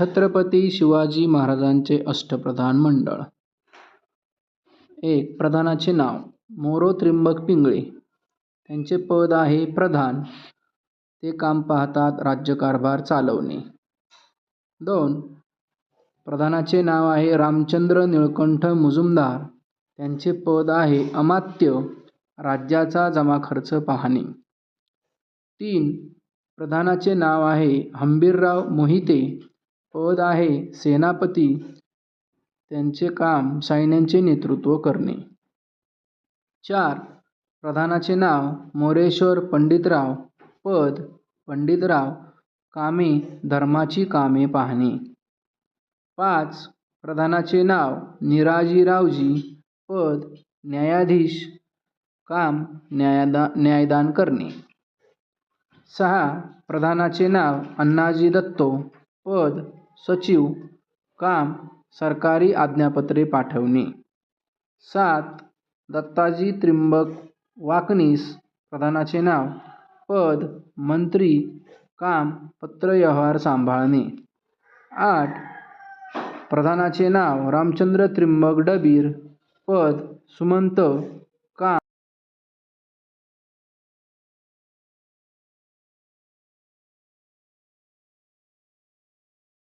छत्रपती शिवाजी महाराजांचे अष्टप्रधान मंडळ. एक प्रधानाचे नाव मोरो त्रिंबक पिंगळे. त्यांचे पद आहे प्रधान. ते काम पाहतात राज्यकारभार चालवणे. दोन प्रधानाचे नाव आहे रामचंद्र निळकंठ मुजुमदार. त्यांचे पद आहे अमात्य राज्याचा जमाखर्च पाहणे. तीन प्रधानाचे नाव आहे हंबीरराव मोहिते. पद आहे सेनापती. त्यांचे काम सैन्याचे नेतृत्व करणे. चार. प्रधानाचे नाव मोरेश्वर पंडितराव. पद पंडितराव. कामे धर्माची कामे पाहणे. पाच. प्रधानाचे नाव निराजीरावजी. पद न्यायाधीश. काम न्यायदा न्यायदान करणे. सहा. प्रधानाचे नाव अण्णाजी दत्तो. पद सचिव काम सरकारी आज्ञापत्रे पाठवणे. सात दत्ताजी त्रिंबक वाकनीस प्रधानाचे नाव पद मंत्री काम पत्रव्यवहार सांभाळणे. आठ प्रधानाचे नाव रामचंद्र त्रिंबक डबीर पद सुमंत काम